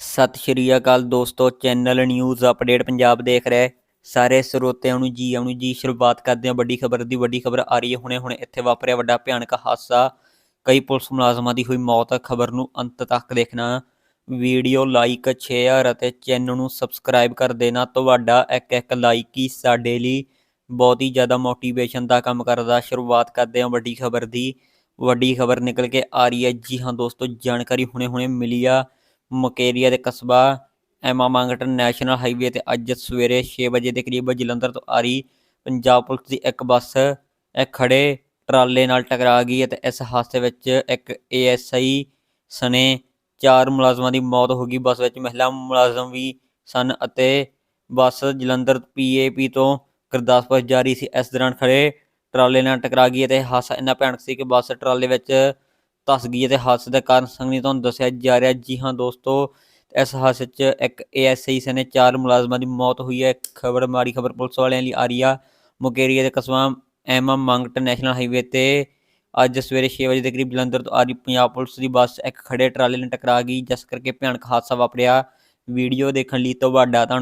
ਸਤਿ ਸ਼੍ਰੀ ਅਕਾਲ ਦੋਸਤੋ, channel news update Punjab ਦੇਖ ਰਹੇ ਸਾਰੇ ਸਰੋਤਿਆਂ ਨੂੰ ਜੀ, ਆਉਣ ਜੀ, ਸ਼ੁਰੂਆਤ ਕਰਦੇ ਹਾਂ ਵੱਡੀ ਖਬਰ ਦੀ। ਵੱਡੀ ਖਬਰ ਆ ਰਹੀ ਹੈ ਹੁਣੇ ਹੁਣੇ, ਇੱਥੇ ਵਾਪਰਿਆ ਵੱਡਾ ਭਿਆਨਕ ਹਾਦਸਾ। ਕਈ ਪੁਲਿਸ ਮੁਲਾਜ਼ਮਾਂ ਦੀ ਹੋਈ ਮੌਤ, ਖਬਰ ਨੂੰ ਅੰਤ ਤੱਕ ਦੇਖਣਾ। ਵੀਡੀਓ ਲਾਈਕ ਸ਼ੇਅਰ ਅਤੇ ਚੈਨਲ ਨੂੰ ਸਬਸਕ੍ਰਾਈਬ ਕਰ ਦੇਣਾ। ਤੁਹਾਡਾ ਇੱਕ ਇੱਕ ਲਾਈਕ ਹੀ ਸਾਡੇ ਲਈ ਬਹੁਤ ਹੀ ਜ਼ਿਆਦਾ ਮੋਟੀਵੇਸ਼ਨ ਦਾ ਕੰਮ ਕਰਦਾ। ਸ਼ੁਰੂਆਤ ਕਰਦੇ ਹਾਂ ਵੱਡੀ ਖਬਰ ਦੀ। ਵੱਡੀ ਖਬਰ ਨਿਕਲ ਕੇ ਆ ਰਹੀ ਹੈ। ਜੀ ਹਾਂ ਦੋਸਤੋ, ਜਾਣਕਾਰੀ ਹੁਣੇ ਹੁਣੇ ਮਿਲੀ ਆ। ਮੁਕੇਰੀਆ ਦੇ ਕਸਬਾ ਐਮਾ ਮੰਗਟ ਨੈਸ਼ਨਲ ਹਾਈਵੇ ਤੇ ਅੱਜ ਸਵੇਰੇ 6 ਵਜੇ ਦੇ ਕਰੀਬ ਜਲੰਧਰ ਤੋਂ ਆ ਰਹੀ ਪੰਜਾਬ ਪੁਲਿਸ ਦੀ ਇੱਕ ਬੱਸ, ਇਹ ਖੜੇ ਟਰਾਲੇ ਨਾਲ ਟਕਰਾ ਗਈ ਅਤੇ ਇਸ ਹਾਦਸੇ ਵਿੱਚ ਇੱਕ ਏਐਸਆਈ ਸਨੇ ਚਾਰ ਮੁਲਾਜ਼ਮਾਂ ਦੀ ਮੌਤ ਹੋ ਗਈ। ਬੱਸ ਵਿੱਚ ਮਹਿਲਾ ਮੁਲਾਜ਼ਮ ਵੀ ਸਨ ਅਤੇ ਬੱਸ ਜਲੰਧਰ ਪੀਏਪੀ ਤੋਂ ਗੁਰਦਾਸਪੁਰ ਜਾ ਰਹੀ ਸੀ। ਇਸ ਦੌਰਾਨ ਖੜੇ ਟਰਾਲੇ ਨਾਲ ਟਕਰਾ ਗਈ ਅਤੇ ਹਾਦਸਾ ਇੰਨਾ ਭਿਆਨਕ ਸੀ ਕਿ ਬੱਸ ਟਰਾਲੇ ਵਿੱਚ ਧਸ ਗਈ ਅਤੇ ਹਾਦਸੇ ਦਾ ਕਾਰਨ ਸੰਗਨੀ ਤੁਹਾਨੂੰ ਦੱਸਿਆ ਜਾ ਰਿਹਾ, ਜੀ ਹਾਂ ਦੋਸਤੋ, ਇਸ ਹਾਦਸੇ 'ਚ ਇੱਕ ਏਐਸਆਈ ਸਨੇ ਚਾਰ ਮੁਲਾਜ਼ਮਾਂ ਦੀ ਮੌਤ ਹੋਈ ਹੈ। ਖਬਰ ਮਾੜੀ ਖਬਰ ਪੁਲਿਸ ਵਾਲਿਆਂ ਲਈ ਆ ਰਹੀ ਆ। ਮੁਕੇਰੀਆ ਦੇ ਕਸਬਾ ਐਮ ਮੰਗਟ ਨੈਸ਼ਨਲ ਹਾਈਵੇ ਤੇ ਅੱਜ ਸਵੇਰੇ 6 ਵਜੇ ਦੇ ਕਰੀਬ ਜਲੰਧਰ ਤੋਂ ਆ ਰਹੀ ਪੰਜਾਬ ਪੁਲਿਸ ਦੀ ਬੱਸ ਇੱਕ ਖੜੇ ਟਰਾਲੇ ਨਾਲ ਟਕਰਾ ਗਈ, ਜਿਸ ਕਰਕੇ ਭਿਆਨਕ ਹਾਦਸਾ ਵਾਪਰਿਆ। ਵੀਡੀਓ ਦੇਖਣ ਲਈ ਤੁਹਾਡਾ ਤਾਂ